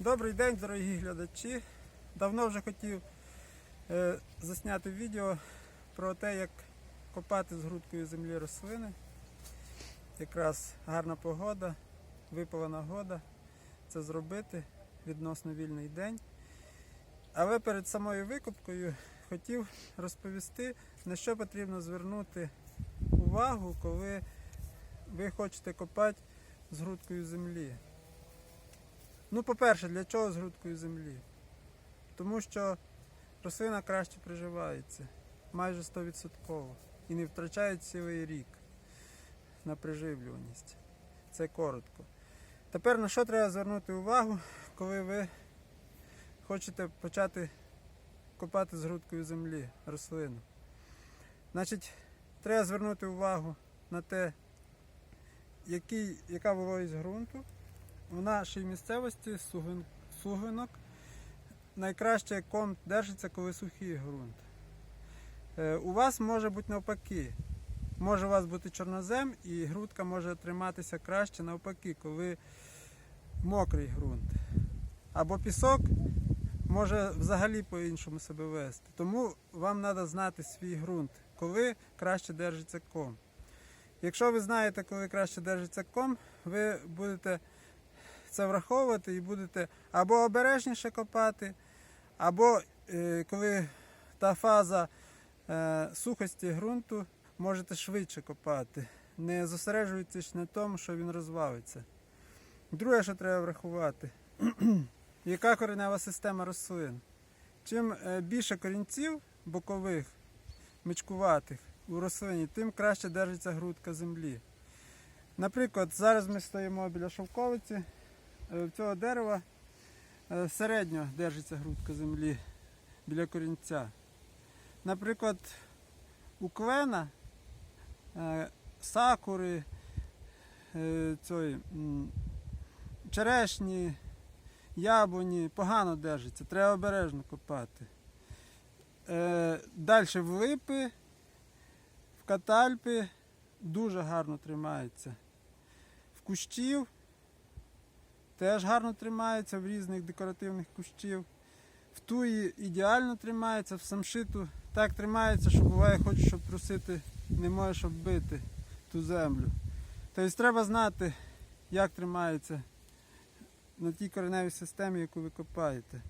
Добрий день, дорогі глядачі. Давно вже хотів е, засняти відео про те, як копати з грудкою землі рослини. Якраз гарна погода, випала нагода це зробити відносно вільний день. Але перед самою викопкою хотів розповісти, на що потрібно звернути увагу, коли ви хочете копати з грудкою землі. Ну, по-перше, для чого з грудкою землі? Тому що рослина краще приживається, майже 100% і не втрачає цілий рік на приживлюваність. Це коротко. Тепер на що треба звернути увагу, коли ви хочете почати копати з грудкою землі рослину? Значить, треба звернути увагу на те, який, яка вологість ґрунту. В нашій місцевості сугин- найкраще ком держиться, коли сухий ґрунт. Е, У вас може бути навпаки. Може у вас бути чорнозем і грудка може триматися краще навпаки, коли мокрий ґрунт. Або пісок може взагалі по-іншому себе вести. Тому вам треба знати свій ґрунт, коли краще держиться ком. Якщо ви знаєте, коли краще держиться ком, ви будете це враховувати і будете або обережніше копати, або е, коли та фаза е, сухості ґрунту, можете швидше копати, не зосереджуючись на тому, що він розвалиться. Друге, що треба врахувати, яка коренева система рослин. Чим е, більше корінців бокових, мичкуватих у рослині, тим краще держиться грудка землі. Наприклад, зараз ми стоїмо біля шовковиці, в цього дерева е, середньо держиться грудка землі біля корінця. Наприклад, у клена е, сакури, е, цієї, черешні, яблуні погано держиться, треба обережно копати. Е, Далі в липи, в катальпи дуже гарно тримається. В кущів теж гарно тримається в різних декоративних кущів. В туї ідеально тримається, в самшиту так тримається, що буває, хочеш, щоб трусити, не можеш оббити ту землю. Тобто треба знати, як тримається на тій кореневій системі, яку ви копаєте.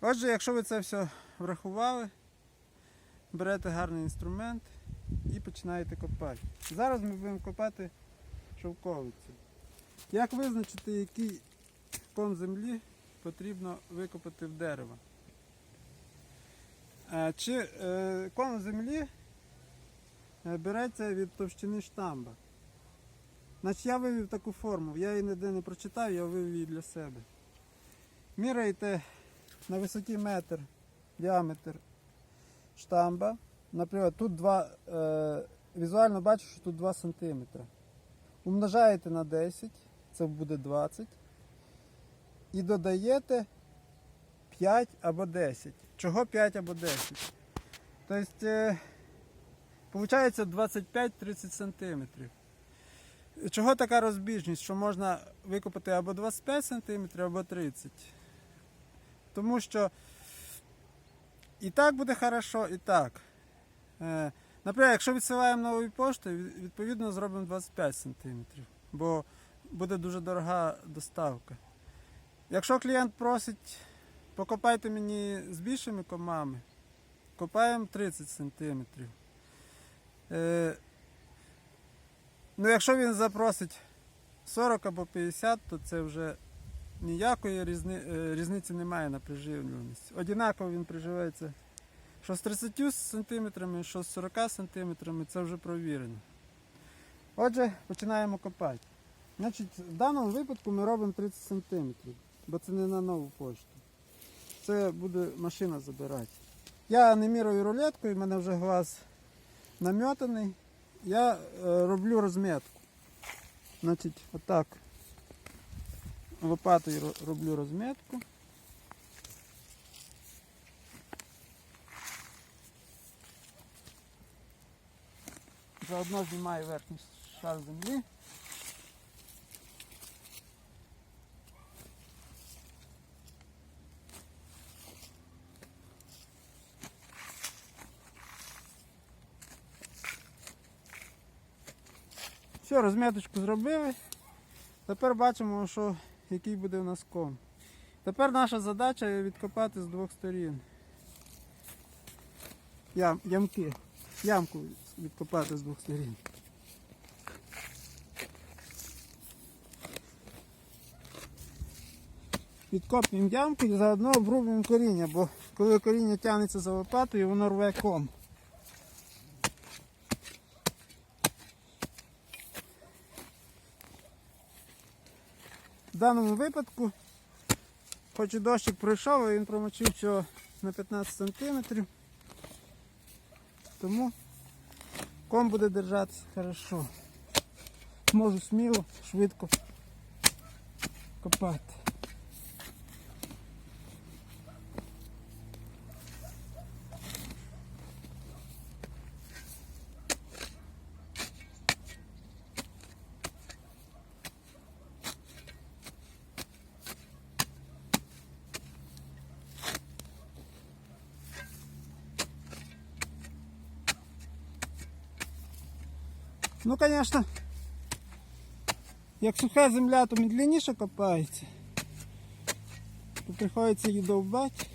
Отже, якщо ви це все врахували, берете гарний інструмент і починаєте копати. Зараз ми будемо копати шовковицю. Як визначити, який ком землі потрібно викопати в дерево? Е, Чи е, ком землі е, береться від товщини штамба? Значить, я вивів таку форму, я її ніде не прочитав, я вивів її для себе. Міряйте на висоті метр діаметр штамба. Наприклад, тут 2, е, візуально бачу, що тут 2 см. Умножаєте на 10, це буде 20. І додаєте 5 або 10. Чого 5 або 10? Тобто, виходить 25-30 см. Чого така розбіжність, що можна викопати або 25 см, або 30 Тому що і так буде хорошо, і так. Е, Наприклад, якщо відсилаємо новою поштою, відповідно зробимо 25 см, бо буде дуже дорога доставка. Якщо клієнт просить, покопайте мені з більшими комами, копаємо 30 см. Е, ну, якщо він запросить 40 або 50, то це вже ніякої різни, е, різниці немає на приживлюваність. Однаково він приживається що з 30 см, що з 40 см, це вже провірено. Отже, починаємо копати. Значить, в даному випадку ми робимо 30 см, бо це не на нову пошту. Це буде машина забирати. Я не мірою рулеткою, в мене вже глаз нам'ятаний. Я е, роблю розмітку. Значить, отак. Лопатою роблю розмітку. Заодно знімаю верхній шар землі. Все, розміточку зробили. Тепер бачимо, що, який буде у нас ком. Тепер наша задача відкопати з двох сторін. Ям, ямки. Ямку відкопати з двох сторін. Відкопуємо ямку і заодно обрубуємо коріння, бо коли коріння тягнеться за лопатою, воно рве ком. В даному випадку, хоч і дощик пройшов, він промочив цього на 15 см. Тому ком буде держатися хорошо. Можу сміло, швидко копати. Ну, звісно, як суха земля, то медленніше копається. То приходиться її довбати.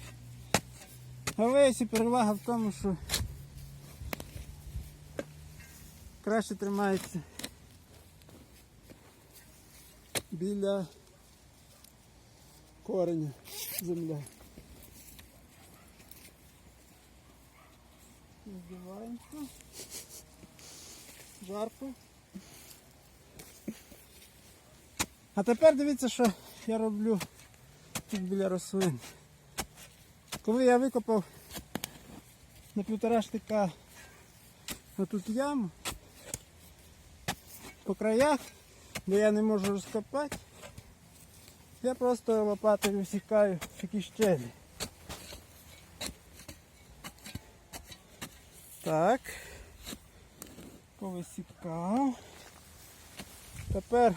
Але якщо перевага в тому, що краще тримається біля кореня земля. Здіваємося. Жарко. А тепер дивіться, що я роблю тут біля рослин. Коли я викопав на півтора штика отут яму по краях, де я не можу розкопати, я просто лопатою висікаю такі щелі. Так. Повисікав. Тепер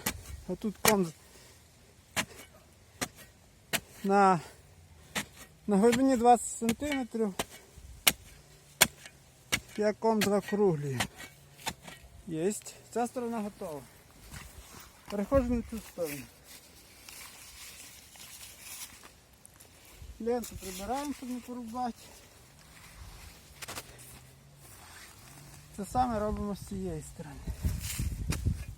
отут ком на, на глибині 20 см я ком закруглюю. Єсть. Ця сторона готова. Переходжу на цю сторону. Ленту прибираємо, щоб не порубати. Це саме робимо з цієї сторони.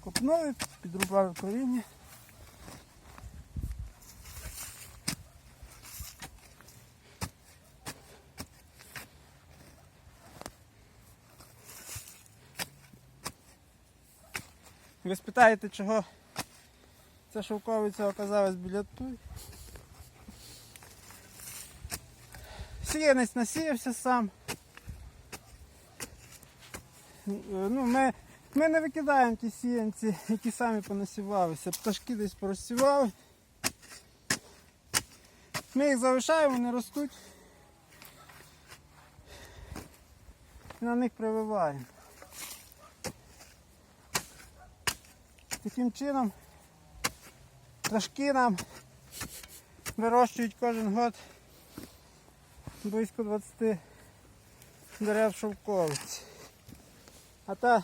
Копнули, підрубали коріння. Ви спитаєте, чого ця шовковиця оказалась біля туй. Сіянець насіявся сам. Ну, ми, ми не викидаємо ті сіянці, які самі понасівалися. Пташки десь порозсівали. Ми їх залишаємо, вони ростуть. І на них прививаємо. Таким чином пташки нам вирощують кожен год близько 20 дерев шовковиці. А та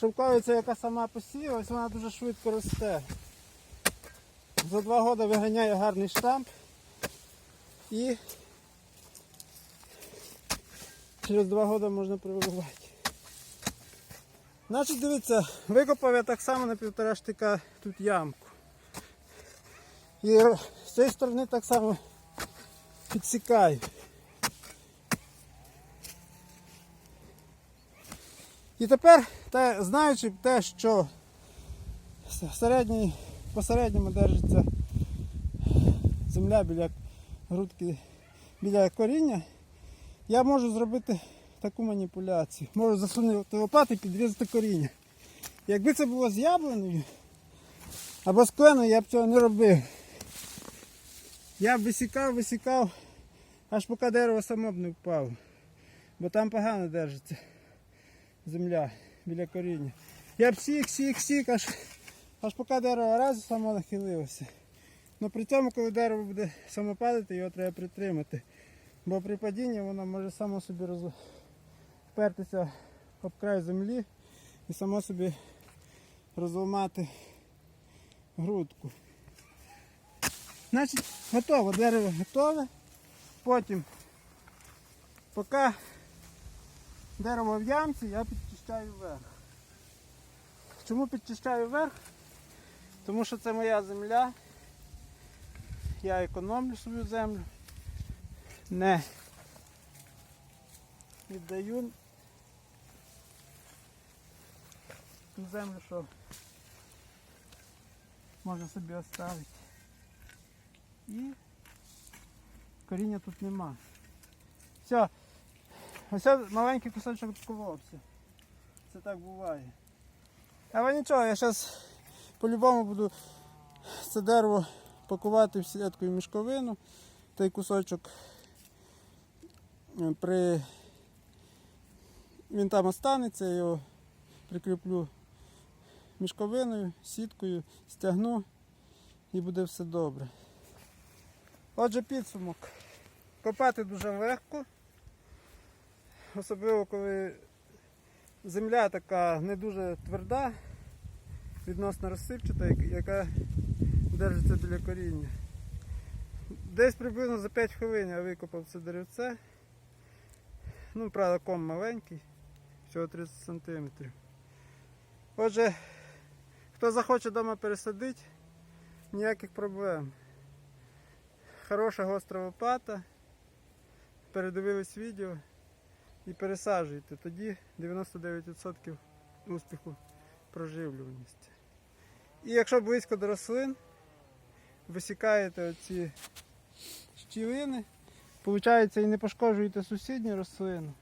шовковиця, яка сама посіялась, вона дуже швидко росте. За два роки виганяє гарний штамп і через два роки можна прививати. Значить, дивіться, викопав я так само на півтора штика тут ямку. І з цієї сторони так само підсікаю. І тепер, те, знаючи те, що посередньому держиться земля біля грудки, біля коріння, я можу зробити таку маніпуляцію. Можу засунути лопати і підрізати коріння. Якби це було з яблуною або з кленою, я б цього не робив. Я б висікав, висікав, аж поки дерево само б не впало. Бо там погано держиться земля біля коріння. Я б сік, сік, сік, аж, аж поки дерево раз само нахилилося. Ну при цьому, коли дерево буде само падати, його треба притримати. Бо при падінні воно може само собі роз... впертися об край землі і само собі розламати грудку. Значить, готово, дерево готове. Потім, поки дерево в ямці, я підчищаю вверх. Чому підчищаю вверх? Тому що це моя земля. Я економлю свою землю. Не віддаю ту землю, що можна собі оставити. І коріння тут нема. Все. Ось маленький кусочок відколовся. Це так буває. Але нічого, я зараз по-любому буду це дерево пакувати в сітку і мішковину. Той кусочок е, при... він там останеться, я його прикріплю мішковиною, сіткою, стягну і буде все добре. Отже, підсумок. Копати дуже легко, особливо коли земля така не дуже тверда, відносно розсипчата, яка держиться біля коріння. Десь приблизно за 5 хвилин я викопав це деревце. Ну, правда, ком маленький, всього 30 см. Отже, хто захоче вдома пересадити, ніяких проблем. Хороша гостра лопата. Передивились відео і пересаджуйте. Тоді 99% успіху проживлюваності. І якщо близько до рослин, висікаєте оці щілини, виходить, і не пошкоджуєте сусідню рослину.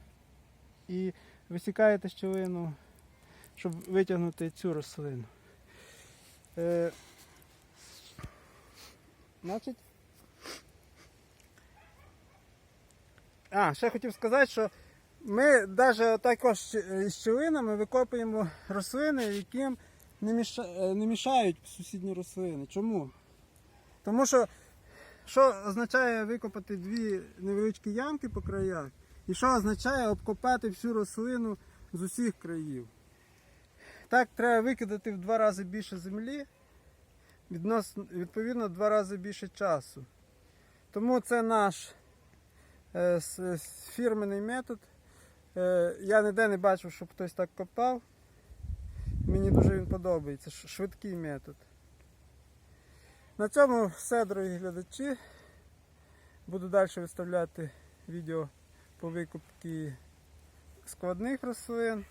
І висікаєте щілину, щоб витягнути цю рослину. Е, значить, а, ще хотів сказати, що ми навіть також з щілинами викопуємо рослини, яким е, не мішають сусідні рослини. Чому? Тому що що означає викопати дві невеличкі ямки по краях, і що означає обкопати всю рослину з усіх країв. Так треба викидати в два рази більше землі, відносно, відповідно, в два рази більше часу. Тому це наш е, фірменний метод. Е, я ніде не бачив, щоб хтось так копав. Мені дуже він подобається. Швидкий метод. На цьому все, дорогі глядачі. Буду далі виставляти відео по викупці складних рослин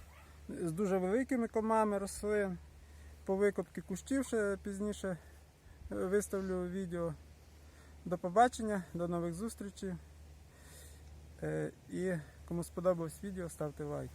з дуже великими комами рослин. По викупці кущів ще пізніше е, виставлю відео. До побачення, до нових зустрічей. Е, І кому сподобалось відео, ставте лайки.